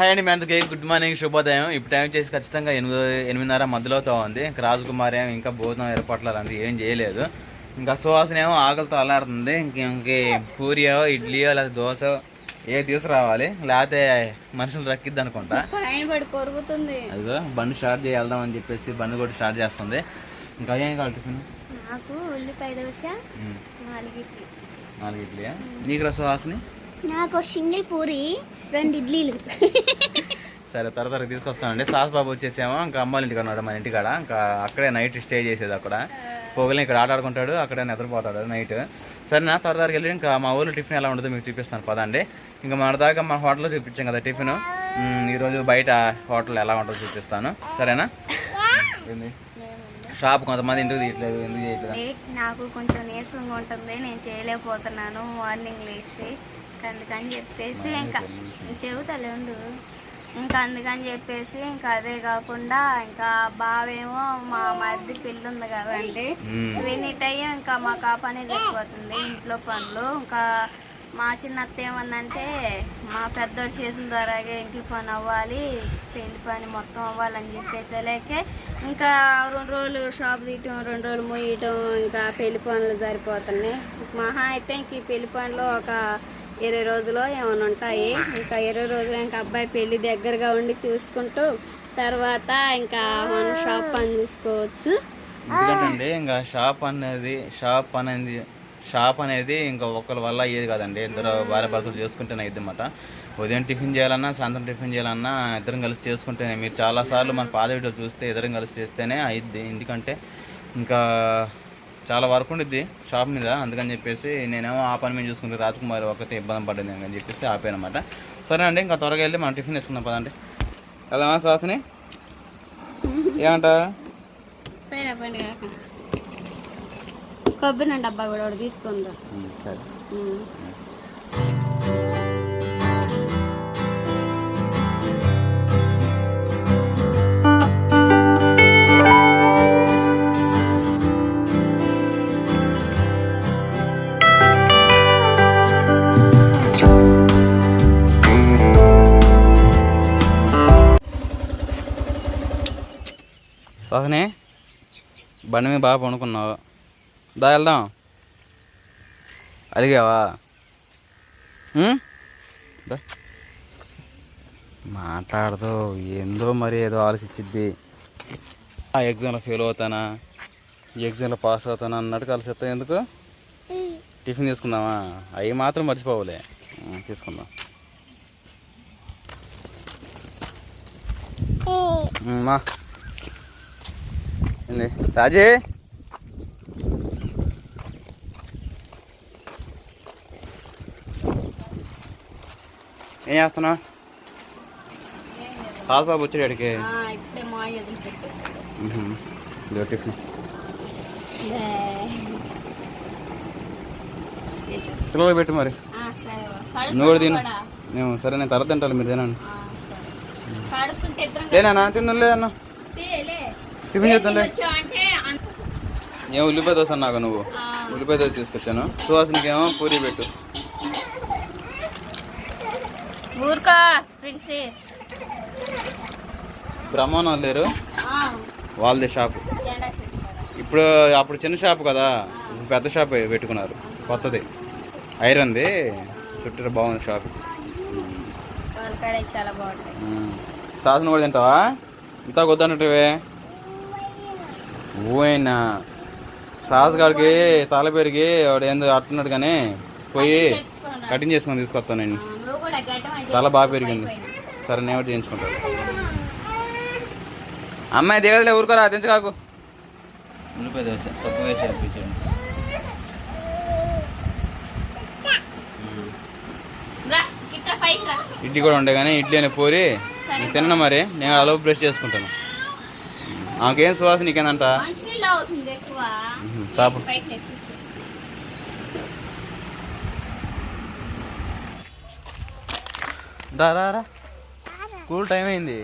Hi అండి మీ అందరికీ good morning శుభోదయం. ఇప్పుడు టైం వచ్చేసి ఖచ్చితంగా ఎనిమిది ఎనిమిదిన్నర మధ్యలోతో ఉంది. ఇంకా రాజకుమారి ఏమో ఇంకా భోజనం ఏర్పాట్లు అలాంటివి ఏం చేయలేదు. ఇంకా సువాసన ఏమో ఆకలితో అల్లాడుతుంది. ఇంక ఇంక పూరియో ఇడ్లీయో లేదా దోశ ఏ తీసుకురావాలి. లేకపోతే మనుషులు రక్కిద్ది అనుకుంటా. అదిగో బండి స్టార్ట్ చేయాల్దాం అని చెప్పేసి బండి కూడా స్టార్ట్ చేస్తుంది. ఇంకా ఏం కావాలి టిఫిన్? నాకు ఉల్లిపాయ దోశ నాలుగు ఇడ్లీయా నీకు రా సుహాసిని నాకు సింగిల్ పూరి రెండు ఇడ్లీలు. సరే త్వర త్వరగా తీసుకొస్తానండి. సాస్ బాబు వచ్చేసేమో. ఇంకా అమ్మాయిల ఇంటికి ఉన్నాడు మన ఇంటికాడ. ఇంకా అక్కడే నైట్ స్టే చేసేది అక్కడ. పొగలు ఇక్కడ ఆట ఆడుకుంటాడు. అక్కడే నిద్రపోతాడు నైట్. సరే నా త్వర త్వరగా వెళ్ళి ఇంకా మా ఊళ్ళో టిఫిన్ ఎలా ఉంటుందో మీకు చూపిస్తాను. పదండి. ఇంకా మన దాకా మన హోటల్లో చూపించాం కదా టిఫిన్. ఈరోజు బయట హోటల్ ఎలా ఉంటుందో చూపిస్తాను. సరేనా? షాప్ కొంతమంది ఎందుకు తీయట్లేదు? ఎందుకు చేయట్లేదు నాకు కొంచెం నీరసంగా ఉంటుంది. నేను చేయలేకపోతున్నాను. మార్నింగ్ లేచి. అందుకని చెప్పేసి ఇంకా చెబుతలే ఉండు ఇంకా అందుకని చెప్పేసి ఇంకా అదే కాకుండా ఇంకా బావేమో మా మరిది పెళ్ళి ఉంది కదండి. మ్మ్. ఎనీ టైం ఇంకా మాకు ఆ పని జరిగిపోతుంది ఇంట్లో పనులు. ఇంకా మా చిన్న అత్త ఏమన్నంటే మా పెద్దోడి చేతుల ద్వారాగే ఇంటి పని అవ్వాలి పెళ్ళి పని మొత్తం అవ్వాలని చెప్పేసి లేకే ఇంకా రెండు రోజులు షాప్ తీయటం రెండు రోజులు మోయటం ఇంకా పెళ్ళి పనులు సరిపోతున్నాయి. మహా అయితే ఇంక ఈ పెళ్ళి పనులు ఒక ఇరవై రోజులు ఏమైనా ఉంటాయి. ఇంకా ఇరవై రోజులు ఇంకా అబ్బాయి పెళ్ళి దగ్గరగా ఉండి చూసుకుంటూ తర్వాత ఇంకా మనం షాప్ పని చూసుకోవచ్చు. ఎందుకంటే ఇంకా షాప్ అనేది షాప్ అనేది షాప్ అనేది ఇంకా ఒకరి వల్ల అయ్యేది కాదండి. ఇద్దరు భార్య భర్తలు చేసుకుంటేనే అయ్యింది అనమాట ఉదయం టిఫిన్ చేయాలన్నా సాయంత్రం టిఫిన్ చేయాలన్నా ఇద్దరం కలిసి చేసుకుంటేనే. మీరు చాలాసార్లు మన పాత వీడియో చూస్తే ఇద్దరం కలిసి చేస్తేనే అయ్యిద్ది ఎందుకంటే ఇంకా చాలా వర్క్ ఉండిద్ది షాప్ మీద అందుకని చెప్పేసి నేనేమో ఆ పని మీద చూసుకుంటే రాజకుమారి ఒకటి ఇబ్బంది పడ్డది అని చెప్పేసి ఆపానమాట. సరే అండి ఇంకా త్వరగా వెళ్ళి మనం టిఫిన్ తెచ్చుకుందాం పదండి. వెళ్దామా శాస్త్రి పోయినా పండుగ కొబ్బరి డబ్బా కూడా ఒకటి తీసుకొని రా ఉమ్, సరే. సహనే బండి మీద బాగా పడుకున్నావు. దా వెళ్దాం. అడిగావా? దా. మాట్లాడదు. ఏందో మరి ఏదో ఆలోచించిద్ది. ఆ ఎగ్జామ్లో ఫెయిల్ అవుతానా? ఈ ఎగ్జామ్లో పాస్ అవుతానా అన్నట్టు కలిసి ఎందుకు? టిఫిన్ తీసుకుందామా? అవి మాత్రం మర్చిపోవులే. తీసుకుందాం. మా. ఏంది? రాజీ? ఏం చేస్తున్నావు? సాస్ బాబు వచ్చాడు టిఫిన్. పిల్లలు పెట్టు మరి. నువ్వు తిను. నేను సరే నేను తర్వాత తింటాను మీరు తినండి. లేనా తిందులే అన్న. తేలే. టిఫిన్ చేద్దాంలే ఏం ఉల్లిపాయ దోశ అన్నాక నువ్వు? ఉల్లిపాయ దోశ తీసుకొచ్చాను. సువాసనకేమో పూరి పెట్టు. ఊరుకో ఫ్రెండ్స్ బ్రహ్మానం లేరు. వాళ్ళది షాపు. ఇప్పుడు అప్పుడు చిన్న షాప్ కదా. పెద్ద షాప్ పెట్టుకున్నారు. కొత్తది. ఐరన్ది. చుట్టూ బాగుంది షాప్. సాసన కూడా తింటావా? ఇంత వద్దన్నట్టువే. ఊయినా సాస్ గారికి తల పెరిగి వాడు ఏందో అట్టున్నాడు కానీ పోయి. కటింగ్ చేసుకొని తీసుకొస్తాను నేను. ఆ, నువ్వు కూడా గడ్డం అది తల బాగా పెరిగింది. సరే నేను చేయించుకుంటాను. అమ్మాయి దిగదులే ఊరుకోరా తెంచకాకు. ఉల్లిపాయ దోశ తప్పు వేసి అనిపించండి. ఇడ్లీ కూడా ఉండే కానీ ఇడ్లీ అనే పూరి నేను తిన్నా మరి. నేను అలా బ్రష్ చేసుకుంటాను. నాకేం సువాసన నీకేందంట. దా రా రా. స్కూల్ టైం అయింది.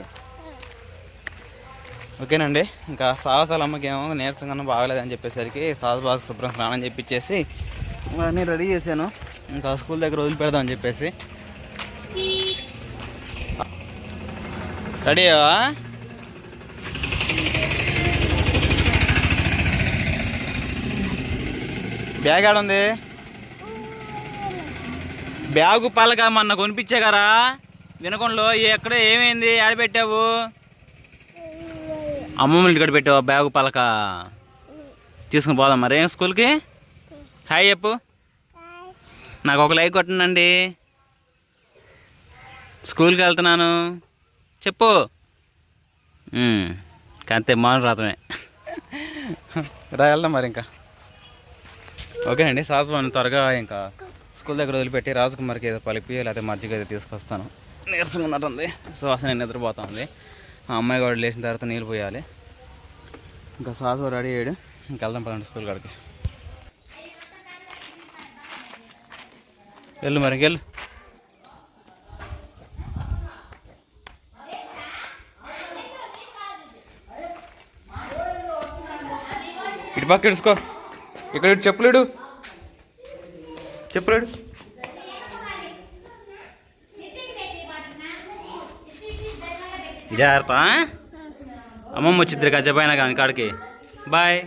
ఓకేనండి ఇంకా సాహసాల అమ్మకి ఏమో నీరసంగా బాగలేదని చెప్పేసరికి సాహస బాగా శుభ్రం స్నానం చేపించేసి అన్నీ రెడీ చేశాను. ఇంకా స్కూల్ దగ్గర వదిలి పెడదామని చెప్పేసి. రెడీ బ్యాగ్ ఆడుంది బ్యాగు పలక మొన్న కొనిపించే కదా. వినకుండా ఎక్కడ ఏమైంది? ఆడ పెట్టావు? అమ్మమ్మ ఇంటికడ పెట్టావు బ్యాగు పలక? తీసుకుని పోదాం మరి. ఏం స్కూల్కి? హాయ్ చెప్పు. నాకు ఒక లైక్ కొట్టండి స్కూల్కి వెళ్తున్నాను. చెప్పు. అంతే మౌన రాతమే. రా వెళ్దాం మరి ఇంకా. ఓకేనండి సాసుబాబుని త్వరగా ఇంకా స్కూల్ దగ్గర వదిలిపెట్టి రాజకుమార్కి ఏదో కలిపి లేకపోతే మజ్జిగ ఏదో తీసుకొస్తాను. నీరసంగా ఉన్నట్టుంది. సో సువాసన నిద్రపోతా ఉంది ఆ అమ్మాయి కూడా లేచిన తర్వాత నీళ్ళు పోయాలి. ఇంకా సాసు రెడీ అయ్యాడు. ఇంకా వెళ్దాం పదండి స్కూల్ కాడికి. వెళ్ళు మరి వెళ్ళు ఇటు పక్క ఇడుచుకో ఇక్కడ చెప్పలేడు చెప్పులేడు. చెప్పులేడు. జాగ్రత్త అమ్మమ్మ వచ్చిద్దరు కాసేపైనా కానీ కాడికి. బాయ్.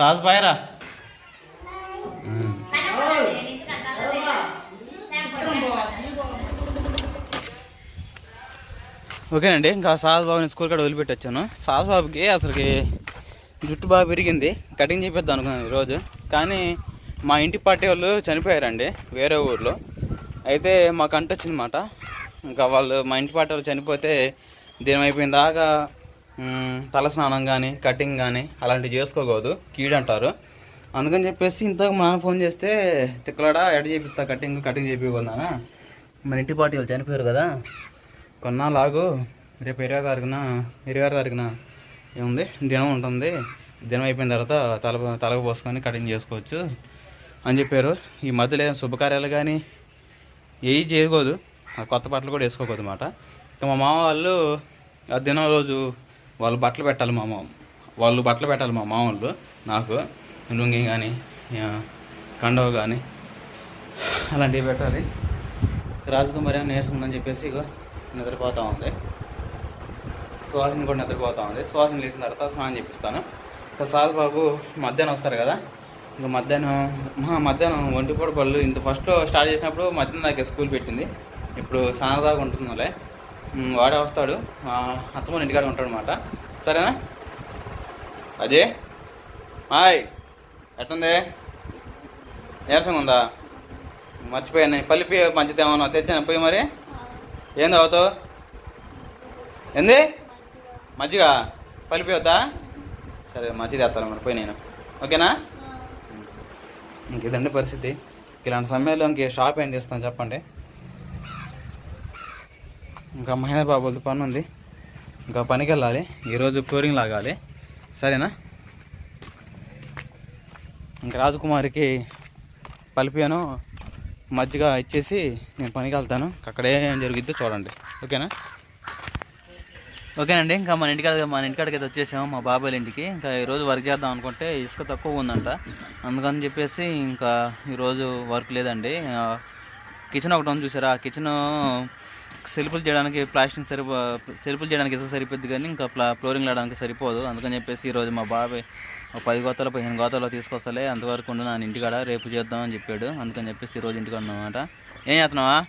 సాస్ బాయరా. ఓకేనండి ఇంకా సాస్ బాబుని స్కూల్ కాడ వదిలిపెట్టి వచ్చాను సాస్ బాబుకి అసలుకి జుట్టు బాగా పెరిగింది కటింగ్ చేపిద్దాం అనుకున్నాను ఈరోజు. కానీ మా ఇంటి పార్టీ వాళ్ళు చనిపోయారండి వేరే ఊర్లో. అయితే మాకు అంటొచ్చిందన్నమాట ఇంకా వాళ్ళు మా ఇంటి పార్టీ వాళ్ళు చనిపోతే దీని అయిపోయిన దాకా తలస్నానం తల స్నానం కానీ కటింగ్ కానీ అలాంటివి చేసుకోకూడదు. కీడంటారు. అందుకని చెప్పేసి ఇంతకు మా ఫోన్ చేస్తే తిక్కలాడా ఎడ చేపిస్తా కటింగ్ కటింగ్ చేపించుకున్నానా మన ఇంటి పార్టీ వాళ్ళు చనిపోయారు కదా. కొన్నాళ్ళాగు రేపు ఇరవై తారీఖున ఇరవై ఆరు తారీఖున ఏముంది? దినం ఉంటుంది. దినం అయిపోయిన తర్వాత తల తలకు పోసుకొని కటింగ్ చేసుకోవచ్చు. అని చెప్పారు. ఈ మధ్యలో ఏదైనా శుభకార్యాలు కానీ ఏవి చేయకూడదు. ఆ కొత్త బట్టలు కూడా వేసుకోకూడదు అన్నమాట. ఇంకా మా మామ వాళ్ళు ఆ దినం రోజు వాళ్ళు బట్టలు పెట్టాలి మా మామ. వాళ్ళు బట్టలు పెట్టాలి మా మామ వాళ్ళు నాకు లుంగి కానీ కండవ కానీ అలాంటివి పెట్టాలి. రాజకుమారి ఏమో నేర్చుకుందని చెప్పేసి నిద్రపోతూ ఉంది. సువాసన కూడా నిద్రపోతా ఉంది. సువాసన లేచిన తర్వాత స్నానం చేపిస్తాను ఇంకా సాస్ బాబు మధ్యాహ్నం వస్తారు కదా. ఇంకా మధ్యాహ్నం మా మధ్యాహ్నం ఒంటిపూట పళ్ళు. ఇంత ఫస్ట్లో స్టార్ట్ చేసినప్పుడు మధ్యాహ్నం దాకా స్కూల్ పెట్టింది. ఇప్పుడు స్నానం దాకా ఉంటుందిలే. వాడే వస్తాడు. అత్తమ్మ ఇంటికాడ ఉంటాడు అనమాట సరేనా? అజయ్? హాయ్. ఎట్టుంది నీరసంగా ఉందా మర్చిపోయాను పల్లిపి మంచిది ఏమన్నా తెచ్చాను పోయి మరి? ఏంది అవుతావు ఏంది? మజ్జిగ. పల్లిపి వద్దా? సరే మజ్జిగ తెస్తాను మరి పోయి నేను. ఓకేనా? ఇంక ఇదండి పరిస్థితి? ఇలాంటి సమయంలో ఇంక షాప్ ఏం చేస్తాను చెప్పండి. ఇంకా మహేంద్ర బాబులతో పని ఉంది. ఇంకా పనికి వెళ్ళాలి. ఈరోజు ఫ్లోరింగ్ లాగాలి. సరేనా? ఇంకా రాజకుమారికి పలిపాను మజ్జిగ ఇచ్చేసి నేను పనికి వెళ్తాను. అక్కడే ఏం జరిగిద్దో చూడండి. ఓకేనా? ఓకేనండి. ఇంకా మన ఇంటికాడ మన ఇంటికాడికి అయితే వచ్చేసాము. మా బాబాయ్ ఇంటికి. ఇంకా ఈరోజు వర్క్ చేద్దాం అనుకుంటే ఇసుక తక్కువ ఉందంట. అందుకని చెప్పేసి ఇంకా ఈరోజు వర్క్ లేదండి. కిచెన్ ఒకటి ఉంది చూసారా? ఆ కిచెన్ సెల్ఫులు చేయడానికి ప్లాస్టింగ్ సరిపో సెల్ఫులు చేయడానికి ఇసుక సరిపోద్ది కానీ ఇంకా ప్లా ఫ్లోరింగ్ వేయడానికి సరిపోదు. అందుకని చెప్పేసి ఈరోజు మా బాబాయ్ ఒక పది గోతాలు పదిహేను గోతాలు తీసుకొస్తలే. అంతవరకు ఉండు నా ఇంటికాడ రేపు చేద్దాం అని చెప్పాడు. అందుకని చెప్పేసి ఈరోజు ఇంటికాడ ఉన్నమాట ఏం చేస్తున్నావా?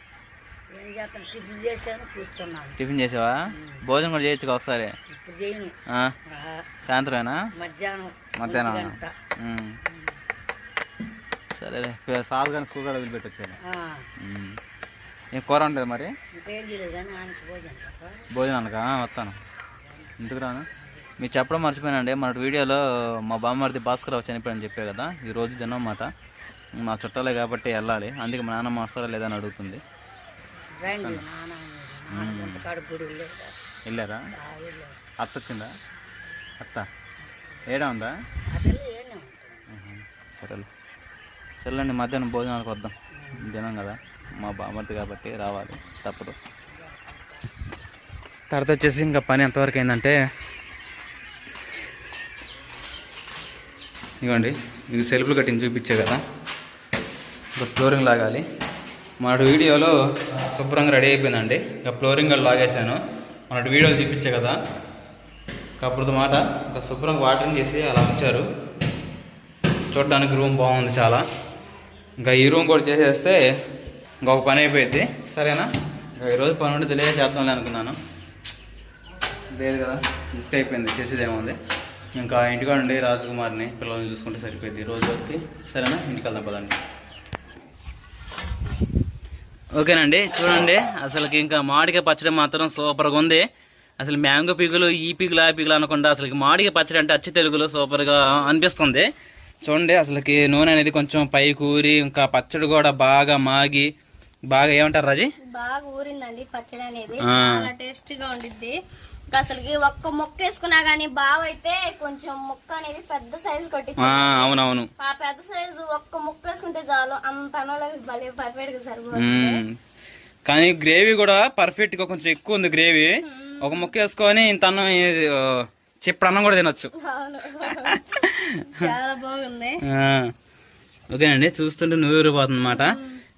టిఫిన్ చేశాను కూర్చున్నాను. టిఫిన్ చేసావా? భోజనం కూడా చేయొచ్చు ఒకసారి? సాయంత్రమేనా? మధ్యాహ్నం. సరేలే. పే- సాల్ కానీ స్కూల్ కూడా వదిలిపెట్టొచ్చాను ఆ, ఏం కూర ఉంటుంది మరి? భోజనానికి? వస్తాను. ఎందుకు రాను? మీరు చెప్పడం మర్చిపోయానండి. మన వీడియోలో మా బామ్మర్ది భాస్కర్ రావు చనిపోయాడని చెప్పే కదా ఈ రోజు దినం మాట. మా చుట్టాలే కాబట్టి వెళ్ళాలి. అందుకే మా నాన్నమ్మ వస్తారా లేదా అని అడుగుతుంది. వెళ్ళారా. అత్త వచ్చిందా? అత్త. ఏడా ఉందా. సరేలే. సరేలేండి మధ్యాహ్నం భోజనానికి వద్దాం. దినం కదా. మా బామర్ది కాబట్టి రావాలి తప్పదు. తర్వాత వచ్చేసి ఇంకా పని ఎంతవరకు అయిందంటే ఇవ్వండి మీకు సెల్ఫ్లు కట్టింగ్ చూపించే కదా. ఇంకా ఫ్లోరింగ్ లాగాలి. మన వీడియోలో శుభ్రంగా రెడీ అయిపోయిందండి. ఇంకా ఫ్లోరింగ్ లాగేశాను. మన వీడియోలు చూపించే కదా. కప్పుడు మాట ఇంకా శుభ్రంగా వాటరింగ్ చేసి అలా ఉంచారు. చూడడానికి రూమ్ బాగుంది చాలా. ఇంకా ఈ రూమ్ కూడా చేసేస్తే ఇంకొక పని అయిపోయింది. సరేనా? ఈరోజు పని ఉండి తెలియ చేద్దాంలే అనుకున్నాను. లేదు కదా మిస్ అయిపోయింది. చేసేది ఏముంది ఇంకా ఇంటికాడ ఉండి రాజకుమార్ని పిల్లల్ని చూసుకుంటే సరిపోయింది. రోజు వరకు సరేనా? ఇంటికి వెళ్దాం పదండి. ఓకేనండి చూడండి. అసలుకి ఇంకా మామిడికాయ పచ్చడి మాత్రం సూపర్గా ఉంది. అసలు మ్యాంగో పీకులు ఈ పీకులు ఆ పీకులు అనకుండా అసలు మామిడికాయ పచ్చడి అంటే అచ్చి తెలుగులో సూపర్గా అనిపిస్తుంది. చూడండి అసలుకి నూనె అనేది కొంచెం పై కూరి ఇంకా పచ్చడి కూడా బాగా మాగి బాగా ఏమంటారు రాజీ? బాగా ఊరిందండి పచ్చడి అనేది. చాలా టేస్టీగా ఉండిద్ది. అసలుకి ఒక్క ముక్క వేసుకున్నా గానీ బావ అయితే కొంచెం ముక్క అనేది పెద్ద సైజు కొట్టి ఆ, అవునవును. ఆ పెద్ద సైజు ఒక్క ముక్క వేసుకుంటే చాలు. అంత అనోళ్ళకి భలే పర్ఫెక్ట్గా సరిపోతుంది. కానీ గ్రేవీ కూడా పర్ఫెక్ట్గా కొంచెం ఎక్కువ ఉంది గ్రేవీ. ఒక ముక్క వేసుకొని ఇంత అన్నం చిప్పుడు అన్నం కూడా తినొచ్చు. చాలా బాగుంది. ఓకేనండి చూస్తుంటే నూరిపోతుంది అనమాట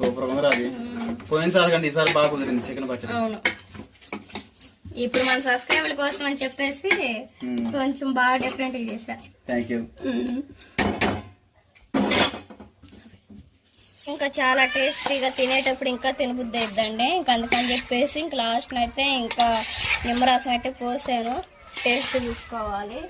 సూపర్ ఉంది అది పోయినసారి కంటే ఈసారి బాగా కుదిరింది చికెన్ పచ్చడి. అవును. ఇప్పుడు మన సబ్స్క్రైబర్ల కోసం అని చెప్పేసి. కొంచెం బాగా డిఫరెంట్గా చేశా. Thank you. ఇంకా చాలా టేస్టీగా తినేటప్పుడు ఇంకా తినబుద్ధి అయిద్దండి ఇంకా అందుకని చెప్పేసి ఇంకా లాస్ట్ అయితే ఇంకా నిమ్మరసం అయితే పోసాను. టేస్ట్ చూసుకోవాలి.